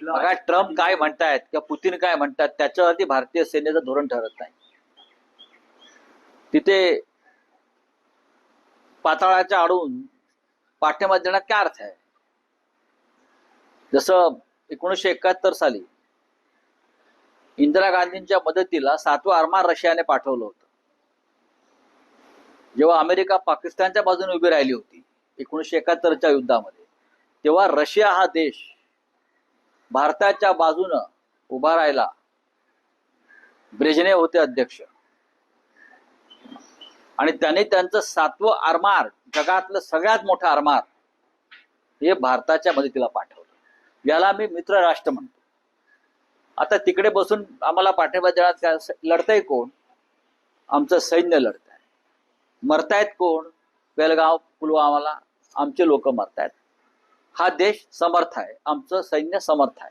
बघा ट्रम्प काय म्हणतायत किंवा पुतीन काय म्हणतात त्याच्यावरती भारतीय सेनेचं धोरण ठरत नाही. तिथे पाताळाच्या आडून पाठिंबा देण्यात काय अर्थ आहे? जसं एकोणीसशे एकाहत्तर साली इंदिरा गांधींच्या मदतीला सातवं आरमार रशियाने पाठवलं होतं. जेव्हा अमेरिका पाकिस्तानच्या बाजूने उभी राहिली होती एकोणीसशे एकाहत्तरच्या युद्धामध्ये तेव्हा रशिया हा देश भारताच्या बाजूनं उभा राहिला. ब्रेजनेव होते अध्यक्ष. आणि त्यांनी त्यांचं सातवं आरमार जगातलं सगळ्यात मोठं आरमार हे भारताच्या मदतीला पाठवलं. याला मी मित्र राष्ट्र म्हणतो. आता तिकडे बसून आम्हाला पाठिंबा देण्यात काय? लढतंय कोण? आमचं सैन्य लढत आहे मरतायत कोण? बेलगाव पुलवामाला आमचे लोक मरतायत. हा देश समर्थ आहे. आमचं सैन्य समर्थ आहे.